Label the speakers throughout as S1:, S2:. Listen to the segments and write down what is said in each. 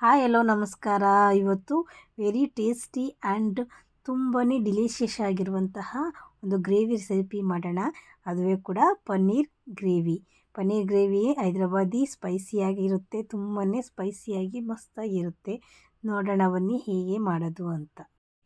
S1: Hi ಎಲ್ಲೋ ನಮಸ್ಕಾರ. ಇವತ್ತು very tasty and ತುಂಬಾ ಡಿಲೀಷಿಯಸ್ ಆಗಿರುವಂತಹ ಒಂದು ಗ್ರೇವಿ ರೆಸಿಪಿ ಮಾಡೋಣ. ಅದುವೇ ಕೂಡ ಪನ್ನೀರ್ ಗ್ರೇವಿ ಪನ್ನೀರ್ ಗ್ರೇವಿ ಹೈದ್ರಾಬಾದಿ ಸ್ಪೈಸಿಯಾಗಿರುತ್ತೆ ತುಂಬಾ ಸ್ಪೈಸಿಯಾಗಿ ಮಸ್ತಾಗಿರುತ್ತೆ. ನೋಡೋಣ ಬನ್ನಿ ಹೇಗೆ ಮಾಡೋದು ಅಂತ.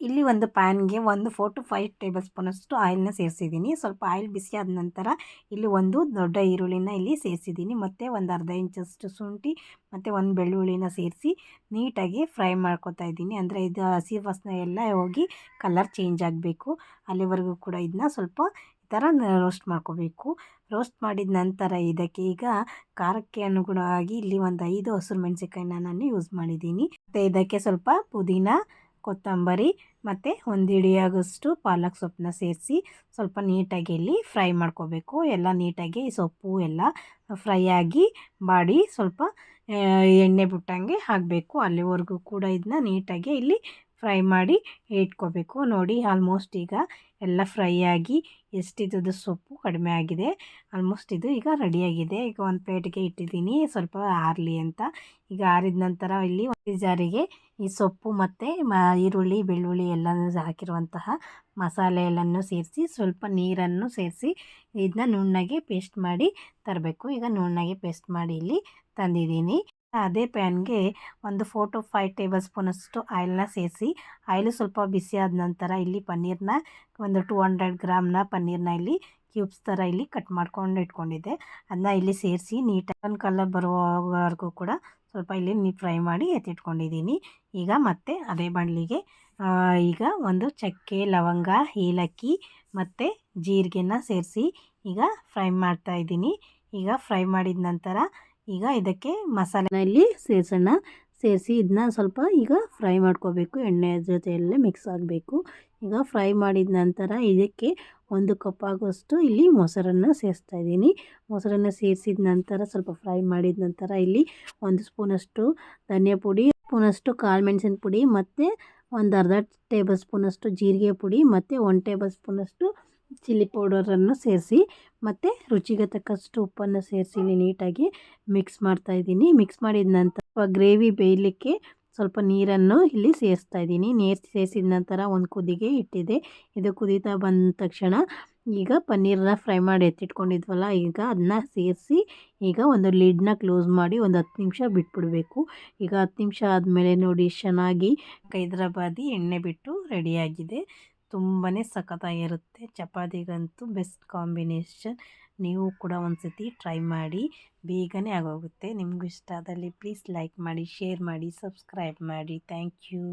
S1: ಇಲ್ಲಿ ಒಂದು ಪ್ಯಾನ್ಗೆ ಒಂದು ಫೋರ್ ಟು ಫೈವ್ ಟೇಬಲ್ ಸ್ಪೂನಷ್ಟು ಆಯಿಲ್ನ ಸೇರಿಸಿದ್ದೀನಿ. ಸ್ವಲ್ಪ ಆಯಿಲ್ ಬಿಸಿ ಆದ ನಂತರ ಇಲ್ಲಿ ಒಂದು ದೊಡ್ಡ ಈರುಳ್ಳಿನ ಇಲ್ಲಿ ಸೇರಿಸಿದ್ದೀನಿ. ಮತ್ತು ಒಂದು ಅರ್ಧ ಇಂಚಷ್ಟು ಶುಂಠಿ, ಮತ್ತು ಒಂದು ಬೆಳ್ಳುಳ್ಳಿನ ಸೇರಿಸಿ ನೀಟಾಗಿ ಫ್ರೈ ಮಾಡ್ಕೊತಾ ಇದ್ದೀನಿ. ಅಂದರೆ ಇದು ಹಸಿ ವಾಸನೆ ಎಲ್ಲ ಹೋಗಿ ಕಲರ್ ಚೇಂಜ್ ಆಗಬೇಕು. ಅಲ್ಲಿವರೆಗೂ ಕೂಡ ಇದನ್ನ ಸ್ವಲ್ಪ ಈ ಥರ ರೋಸ್ಟ್ ಮಾಡ್ಕೋಬೇಕು. ರೋಸ್ಟ್ ಮಾಡಿದ ನಂತರ ಇದಕ್ಕೆ ಈಗ ಖಾರಕ್ಕೆ ಅನುಗುಣವಾಗಿ ಇಲ್ಲಿ ಒಂದು ಐದು ಹಸಿರು ಮೆಣಸಿನ್ಕಾಯಿನ ನಾನು ಯೂಸ್ ಮಾಡಿದ್ದೀನಿ. ಮತ್ತು ಇದಕ್ಕೆ ಸ್ವಲ್ಪ ಪುದೀನ ಕೊತ್ತಂಬರಿ ಮತ್ತು ಒಂದು ಹಿಡಿಯಾಗಷ್ಟು ಪಾಲಕ್ ಸೊಪ್ಪನ್ನ ಸೇರಿಸಿ ಸ್ವಲ್ಪ ನೀಟಾಗಿ ಇಲ್ಲಿ ಫ್ರೈ ಮಾಡ್ಕೋಬೇಕು. ಎಲ್ಲ ನೀಟಾಗಿ ಸೊಪ್ಪು ಎಲ್ಲ ಫ್ರೈ ಆಗಿ ಬಾಡಿ ಸ್ವಲ್ಪ ಎಣ್ಣೆ ಬಿಟ್ಟಂಗೆ ಆಗಬೇಕು ಅಲ್ಲಿವರೆಗೂ ಕೂಡ ಇದನ್ನ ನೀಟಾಗಿ ಇಲ್ಲಿ ಫ್ರೈ ಮಾಡಿ ಇಟ್ಕೋಬೇಕು. ನೋಡಿ ಆಲ್ಮೋಸ್ಟ್ ಈಗ ಎಲ್ಲ ಫ್ರೈ ಆಗಿ ಎಷ್ಟಿದ್ದು ಸೊಪ್ಪು ಕಡಿಮೆ ಆಗಿದೆ. ಆಲ್ಮೋಸ್ಟ್ ಇದು ಈಗ ರೆಡಿಯಾಗಿದೆ ಈಗ ಒಂದು ಪ್ಲೇಟ್ಗೆ ಇಟ್ಟಿದ್ದೀನಿ. ಸ್ವಲ್ಪ ಆರಲಿ ಅಂತ. ಈಗ ಆರಿದ ನಂತರ ಇಲ್ಲಿ ಒಂದು ಜಾರಿಗೆ ಈ ಸೊಪ್ಪು ಮತ್ತು ಮ, ಈರುಳ್ಳಿ, ಬೆಳ್ಳುಳ್ಳಿ ಎಲ್ಲನೂ ಹಾಕಿರುವಂತಹ ಮಸಾಲೆ ಸೇರಿಸಿ ಸ್ವಲ್ಪ ನೀರನ್ನು ಸೇರಿಸಿ ಇದನ್ನ ನುಣ್ಣಗೆ ಪೇಸ್ಟ್ ಮಾಡಿ ತರಬೇಕು. ಈಗ ನುಣ್ಣಗೆ ಪೇಸ್ಟ್ ಮಾಡಿ ಇಲ್ಲಿ ತಂದಿದ್ದೀನಿ. ಅದೇ ಪ್ಯಾನ್ಗೆ ಒಂದು ಫೋರ್ ಟು ಫೈವ್ ಟೇಬಲ್ ಸ್ಪೂನಷ್ಟು ಆಯಿಲ್ನ ಸೇರಿಸಿ, ಆಯಿಲು ಸ್ವಲ್ಪ ಬಿಸಿ ಆದ ನಂತರ ಇಲ್ಲಿ ಪನ್ನೀರನ್ನ ಒಂದು ಟೂ ಹಂಡ್ರೆಡ್ ಗ್ರಾಮ್ನ ಪನ್ನೀರನ್ನ ಇಲ್ಲಿ ಕ್ಯೂಬ್ಸ್ ಥರ ಇಲ್ಲಿ ಕಟ್ ಮಾಡ್ಕೊಂಡು ಇಟ್ಕೊಂಡಿದ್ದೆ. ಅದನ್ನ ಇಲ್ಲಿ ಸೇರಿಸಿ ನೀಟಾಗಿ ಒಂದು ಕಲರ್ ಬರುವವರೆಗೂ ಕೂಡ ಸ್ವಲ್ಪ ಇಲ್ಲಿ ನೀ ಫ್ರೈ ಮಾಡಿ ಎತ್ತಿಟ್ಕೊಂಡಿದ್ದೀನಿ. ಈಗ ಮತ್ತೆ ಅದೇ ಬಾಣಲಿಗೆ ಈಗ ಒಂದು ಚಕ್ಕೆ, ಲವಂಗ, ಏಲಕ್ಕಿ ಮತ್ತು ಜೀರಿಗೆನ ಸೇರಿಸಿ ಈಗ ಫ್ರೈ ಮಾಡ್ತಾ ಇದ್ದೀನಿ. ಈಗ ಫ್ರೈ ಮಾಡಿದ ನಂತರ ಈಗ ಇದಕ್ಕೆ ಮಸಾಲೆನಲ್ಲಿ ಸೇರಿಸೋಣ. ಸೇರಿಸಿ ಇದನ್ನ ಸ್ವಲ್ಪ ಈಗ ಫ್ರೈ ಮಾಡ್ಕೋಬೇಕು. ಎಣ್ಣೆ ಜೊತೆಯಲ್ಲೇ ಮಿಕ್ಸ್ ಆಗಬೇಕು. ಈಗ ಫ್ರೈ ಮಾಡಿದ ನಂತರ ಇದಕ್ಕೆ ಒಂದು ಕಪ್ ಆಗುವಷ್ಟು ಇಲ್ಲಿ ಮೊಸರನ್ನು ಸೇರಿಸ್ತಾ ಇದ್ದೀನಿ. ಮೊಸರನ್ನು ಸೇರಿಸಿದ ನಂತರ ಸ್ವಲ್ಪ ಫ್ರೈ ಮಾಡಿದ ನಂತರ ಇಲ್ಲಿ ಒಂದು ಸ್ಪೂನಷ್ಟು ಧನಿಯಾ ಪುಡಿ, ಸ್ಪೂನಷ್ಟು ಕಾಳು ಮೆಣಸಿನ ಪುಡಿ ಮತ್ತು ಒಂದು ಅರ್ಧ ಟೇಬಲ್ ಸ್ಪೂನಷ್ಟು ಜೀರಿಗೆ ಪುಡಿ ಮತ್ತು ಒಂದು ಟೇಬಲ್ ಸ್ಪೂನಷ್ಟು ಚಿಲ್ಲಿ ಪೌಡರನ್ನು ಸೇರಿಸಿ, ಮತ್ತು ರುಚಿಗೆ ತಕ್ಕಷ್ಟು ಉಪ್ಪನ್ನು ಸೇರಿಸಿ ನೀಟಾಗಿ ಮಿಕ್ಸ್ ಮಾಡ್ತಾ ಇದ್ದೀನಿ. ಮಿಕ್ಸ್ ಮಾಡಿದ ನಂತರ ಗ್ರೇವಿ ಬೇಯಲಿಕ್ಕೆ ಸ್ವಲ್ಪ ನೀರನ್ನು ಇಲ್ಲಿ ಸೇರಿಸ್ತಾ ಇದ್ದೀನಿ. ನೀರು ಸೇರಿಸಿದ ನಂತರ ಒಂದು ಕುದಿಗೆ ಇಟ್ಟಿದೆ. ಇದು ಕುದೀತಾ ಬಂದ ತಕ್ಷಣ ಈಗ ಪನ್ನೀರನ್ನ ಫ್ರೈ ಮಾಡಿ ಎತ್ತಿಟ್ಕೊಂಡಿದ್ವಲ್ಲ, ಈಗ ಅದನ್ನ ಸೇರಿಸಿ ಈಗ ಒಂದು ಲಿಡ್ನ ಕ್ಲೋಸ್ ಮಾಡಿ ಒಂದು ಹತ್ತು ನಿಮಿಷ ಬಿಟ್ಬಿಡಬೇಕು. ಈಗ ಹತ್ತು ನಿಮಿಷ ಆದಮೇಲೆ ನೋಡಿ, ಚೆನ್ನಾಗಿ ಹೈದರಾಬಾದಿ ಎಣ್ಣೆ ಬಿಟ್ಟು ರೆಡಿಯಾಗಿದೆ ತುಂಬಾ ಸಖತ್ತಾಗಿರುತ್ತೆ. ಚಪಾತಿಗಂತೂ ಬೆಸ್ಟ್ ಕಾಂಬಿನೇಷನ್. ನೀವು ಕೂಡ ಒಂದು ಸತಿ ಟ್ರೈ ಮಾಡಿ, ಬೇಗನೆ ಆಗೋಗುತ್ತೆ. ನಿಮಗೂ ಇಷ್ಟ ಆದಲ್ಲಿ ಪ್ಲೀಸ್ ಲೈಕ್ ಮಾಡಿ, ಶೇರ್ ಮಾಡಿ, ಸಬ್ಸ್ಕ್ರೈಬ್ ಮಾಡಿ. Thank you.